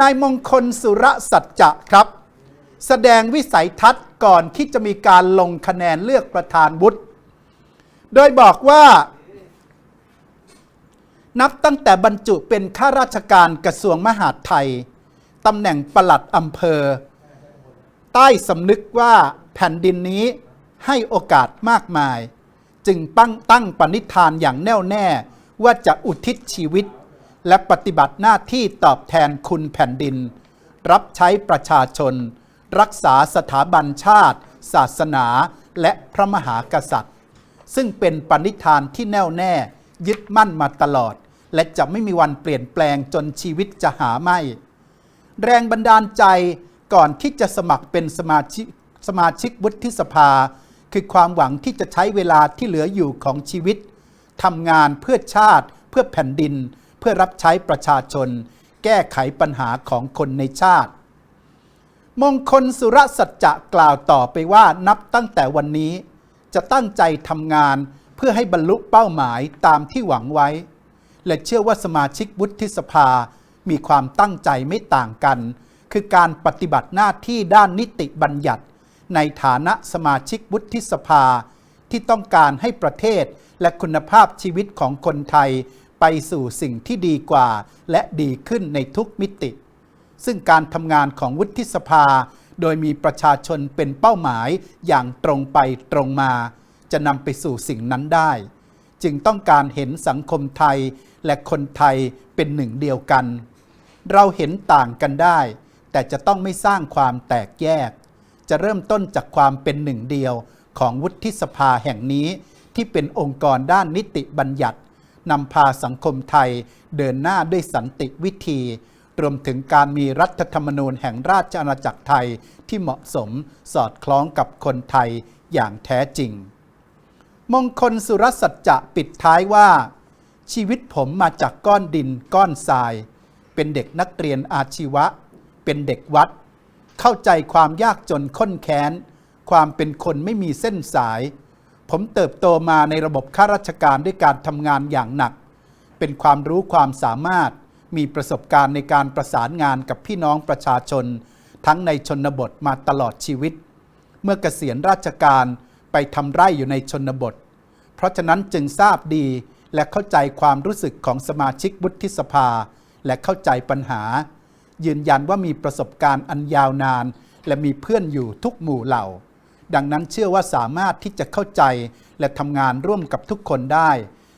นายมงคลสุรสัจจะครับ แสดงวิสัยทัศน์ก่อนที่จะมีการลงคะแนนเลือกประธานวุฒิโดยบอกว่า นับตั้งแต่บรรจุเป็นข้าราชการกระทรวงมหาดไทยตำแหน่งปลัดอำเภอ ใต้สำนึกว่าแผ่นดินนี้ให้โอกาสมากมาย จึงตั้งตั้งปณิธานอย่างแน่วแน่ว่าจะอุทิศชีวิต และปฏิบัติหน้าที่ตอบแทนคุณแผ่นดิน รับใช้ประชาชน รักษาสถาบันชาติ ศาสนาและพระมหากษัตริย์ ซึ่งเป็นปณิธานที่แน่วแน่ ยึดมั่นมาตลอด และจะไม่มีวันเปลี่ยนแปลงจนชีวิตจะหาไม่ แรงบันดาลใจก่อนที่จะสมัครเป็นสมาชิกสมาชิกวุฒิสภา คือความหวังที่จะใช้เวลาที่เหลืออยู่ของชีวิตทำงานเพื่อชาติเพื่อแผ่นดิน พื่อรับใช้ประชาชน แก้ไขปัญหาของคนในชาติ มงคลสุรสัจจะกล่าวต่อไปว่านับตั้งแต่วันนี้ จะตั้งใจทำงานเพื่อให้บรรลุเป้าหมายตามที่หวังไว้ และเชื่อว่าสมาชิกวุฒิสภา มีความตั้งใจไม่ต่างกัน คือการปฏิบัติหน้าที่ด้านนิติบัญญัติ ในฐานะสมาชิกวุฒิสภาที่ต้องการให้ประเทศและคุณภาพชีวิตของคนไทย ไปสู่สิ่งที่ดีกว่า และดีขึ้นในทุกมิติ ซึ่งการทำงานของวุฒิสภา โดยมีประชาชนเป็นเป้าหมายอย่างตรงไปตรงมา จะนำไปสู่สิ่งนั้นได้ จึงต้องการเห็นสังคมไทยและคนไทยเป็นหนึ่งเดียวกัน เราเห็นต่างกันได้ แต่จะต้องไม่สร้างความแตกแยก จะเริ่มต้นจากความเป็นหนึ่งเดียวของวุฒิสภาแห่งนี้ที่เป็นองค์กรด้านนิติบัญญัติ นำพาสังคมไทยเดินหน้าด้วยสันติวิธี รวมถึงการมีรัฐธรรมนูญแห่งราชอาณาจักรไทยที่เหมาะสมสอดคล้องกับคนไทยอย่างแท้จริง มงคลสุรสัจจะปิดท้ายว่า ชีวิตผมมาจากก้อนดินก้อนทราย เป็นเด็กนักเรียนอาชีวะ เป็นเด็กวัด เข้าใจความยากจนข้นแค้น ความเป็นคนไม่มีเส้นสาย ผมเติบโตมาในระบบข้าราชการด้วยการทำงานอย่างหนัก เป็นความรู้ความสามารถ มีประสบการณ์ในการประสานงานกับพี่น้องประชาชน ทั้งในชนบทมาตลอดชีวิต เมื่อเกษียณราชการไปทำไร่อยู่ในชนบท เพราะฉะนั้นจึงทราบดีและเข้าใจความรู้สึกของสมาชิกวุฒิสภา และเข้าใจปัญหา ยืนยันว่ามีประสบการณ์อันยาวนาน และมีเพื่อนอยู่ทุกหมู่เหล่า ดังนั้นเชื่อว่าสามารถที่จะเข้าใจ และทำงานร่วมกับทุกคนได้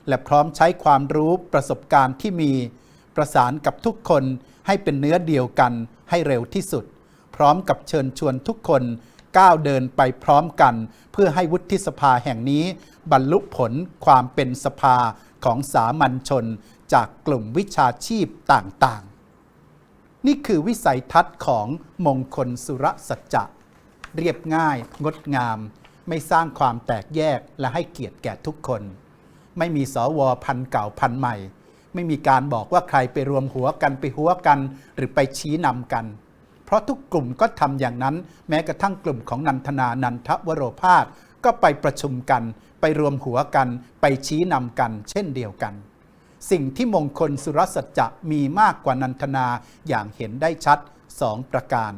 และพร้อมใช้ความรู้ประสบการณ์ที่มี ประสานกับทุกคนให้เป็นเนื้อเดียวกันให้เร็วที่สุด พร้อมกับเชิญชวนทุกคนก้าวเดินไปพร้อมกัน เพื่อให้วุฒิสภาแห่งนี้ บรรลุผลความเป็นสภาของสามัญชน จากกลุ่มวิชาชีพต่างๆ นี่คือวิสัยทัศน์ของมงคลสุรสัจจะ เรียบง่าย งดงาม ไม่สร้างความแตกแยกและให้เกียรติแก่ทุกคน ไม่มีสวพันเก่าพันใหม่ ไม่มีการบอกว่าใครไปรวมหัวกันไปหัวกัน หรือไปชี้นำกัน เพราะทุกกลุ่มก็ทำอย่างนั้น แม้กระทั่งกลุ่มของนันทนานันทวโรพาสก็ไปประชุมกัน ไปรวมหัวกัน ไปชี้นำกัน เช่นเดียวกัน สิ่งที่มงคลสุรสัจจะมีมากกว่านันทนาอย่างเห็นได้ชัดสองประการ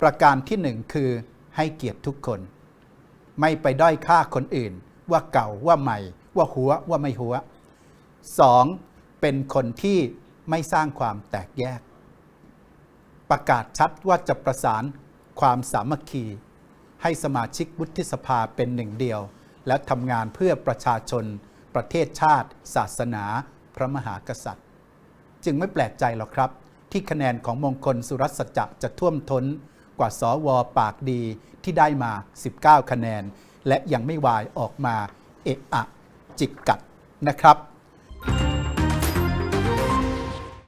ประการที่หนึ่งคือ ให้เกียรติทุกคน ไม่ไปด้อยค่าคนอื่น ว่าเก่าว่าใหม่ ว่าหัวว่าไม่หัวสองเป็นคนที่ไม่สร้างความแตกแยก ประกาศชัดว่าจะประสานความสามัคคี ให้สมาชิกวุฒิสภาเป็นหนึ่งเดียว และทำงานเพื่อประชาชน ประเทศชาติ ศาสนา พระมหากษัตริย์ จึงไม่แปลกใจหรอกครับ ที่คะแนนของมงคลสุรสัจจะจะท่วมท้น กว่าสวปากดีที่ได้มา 19 คะแนน และยังไม่วายออกมาเอะอะจิกกัดนะครับ